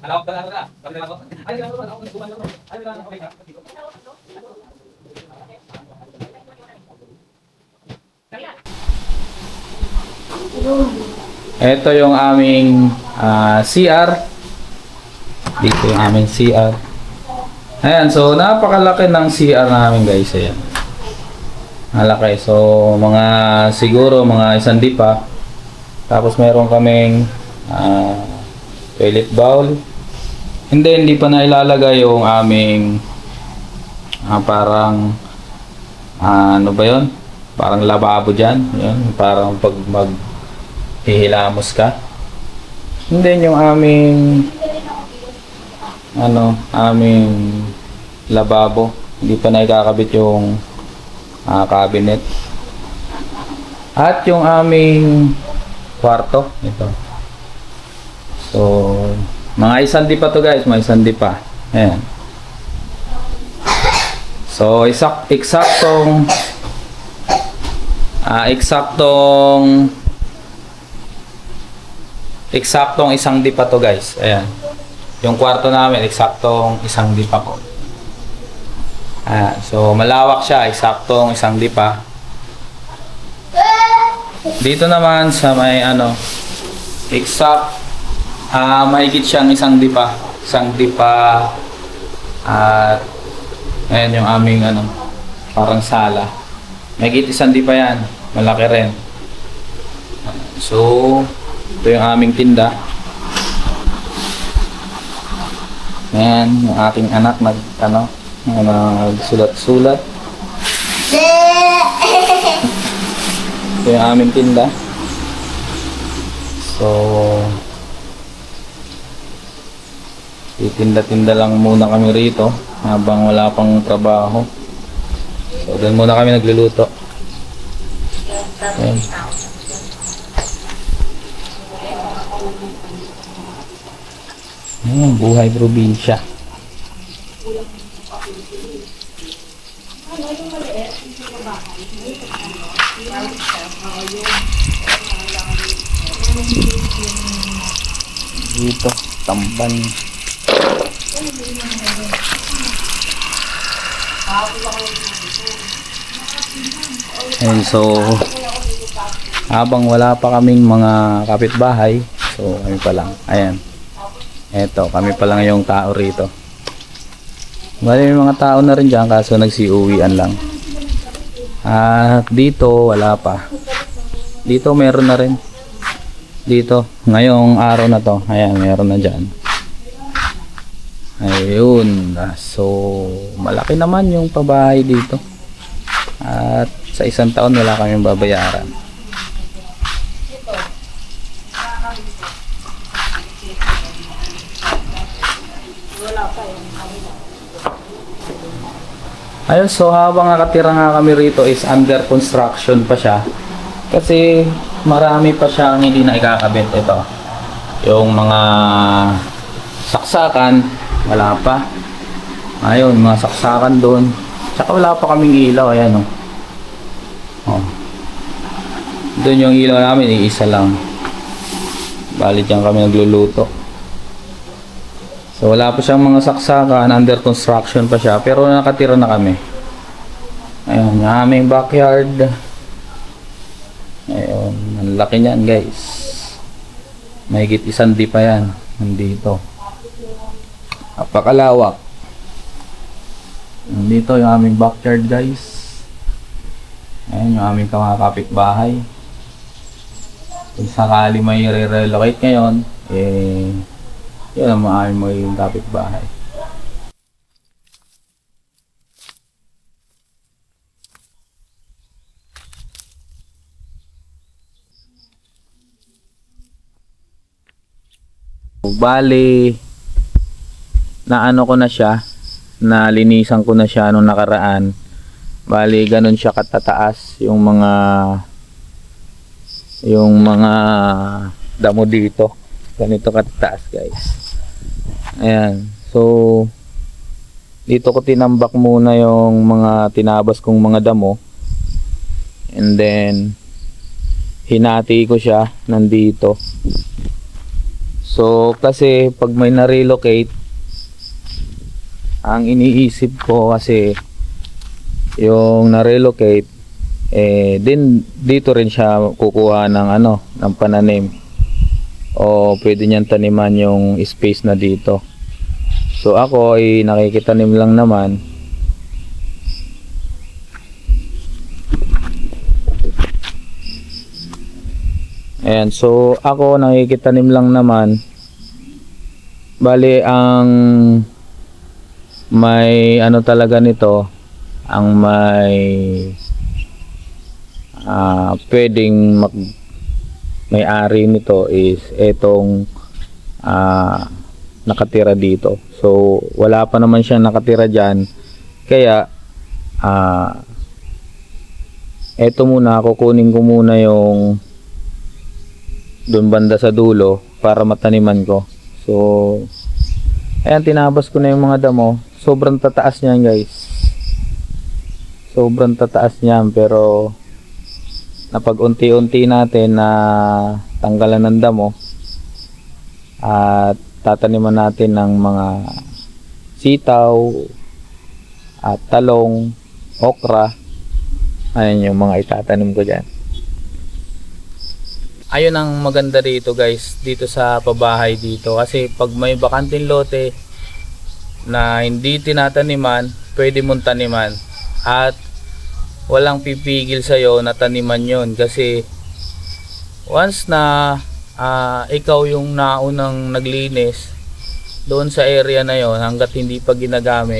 Alam ko na. Kami na. Ay, ako. Ito yung aming ah, CR. Dito yung aming CR. Ayan, so napakalaki ng CR namin guys. Ayan. Malaki. So, mga siguro mga isang dipa. Tapos meron kaming ah, toilet bowl. Hindi, hindi pa na ilalagay yung aming ah, parang ah, ano ba yon? Parang lababo dyan. Yun, parang pag mag hihilamos ka. Hindi yung aming ano, aming lababo. Hindi pa na ikakabit yung ah, cabinet. At yung aming kwarto, ito. So, mga isang di pa to guys, mga isang pa. Ayan. So, isak eksaktong ah eksaktong eksaktong isang di pa to guys. Ayan. Yung kwarto namin, eksaktong isang di pa po. Ah, so malawak siya, eksaktong isang di pa. Dito naman sa may ano, exact ah mahigit siyang isang di pa. Isang di pa at ayan yung aming ano, parang sala. Mahigit isang di pa yan. Malaki rin. So, ito yung aming tinda. Ayan, yung aking anak nag, ano, nagsulat-sulat. Ito yung aming tinda. So, titinda-tinda lang muna kami rito habang wala pang trabaho. So, doon muna kami nagluluto. Ayan. Ayan, buhay probinsya. Dito, tamban. Ayan, so habang wala pa kaming mga kapitbahay, so kami pa lang. Ayan. Eto, kami pa lang yung tao rito. Bali may mga tao na rin dyan kaso nagsiuwian lang. At dito wala pa. Dito meron na rin. Dito, ngayong araw na to. Ayan, meron na dyan. Ayun. Ah, So, malaki naman yung pabahay dito. At sa isang taon wala kaming babayaran. Ayun, so habang nakatira nga kami rito is under construction pa siya. Kasi marami pa siyang hindi na ikakabit ito. Yung mga saksakan, wala pa. Ayun, mga saksakan doon. Tsaka wala pa kaming ilaw, ayan oh. oh. Doon yung ilaw namin, iisa lang. Bali dyan kami nagluluto. So wala pa siyang mga saksakan, under construction pa siya, pero nakatira na kami. Ayun, yung aming backyard. Ayun, ang laki niyan guys. Mahigit isang di pa yan, nandito. Napakalawak. Nandito yung aming backyard guys. Ayun yung aming mga kapitbahay. Kung sakali may re-relocate ngayon, eh, yun ang maaaring magiging kapitbahay. Bali, na ano ko na siya, na linisan ko na siya nung nakaraan. Bali, ganun siya katataas yung mga yung mga damo dito. Ganito katataas, guys. Ayan. So, dito ko tinambak muna yung mga tinabas kong mga damo. And then, hinati ko siya nandito. So, kasi pag may na-relocate, ang iniisip ko kasi yung na-relocate, eh, din dito rin siya kukuha ng ano, ng pananim. O pwede niyang taniman yung space na dito. So ako ay nakikitanim lang naman. Ayan, so ako nakikitanim lang naman. Bali ang may ano talaga nito, ang may ah pwedeng mag may-ari nito is etong ah nakatira dito. So wala pa naman siyang nakatira diyan. Kaya ah eto muna kukunin ko muna yung doon banda sa dulo para mataniman ko. So ayan tinabas ko na yung mga damo. Sobrang tataas niyan, guys. Sobrang tataas niyan pero napag unti-unti natin na tanggalan ng damo at tataniman natin ng mga sitaw at talong, okra. Ayan yung mga itatanim ko dyan. Ayun ang maganda dito guys, dito sa pabahay dito. Kasi pag may bakanting lote na hindi tinataniman, pwede mong taniman. At walang pipigil sa'yo na taniman yon kasi once na ah, ikaw yung naunang naglinis doon sa area na yon hanggat hindi pa ginagamit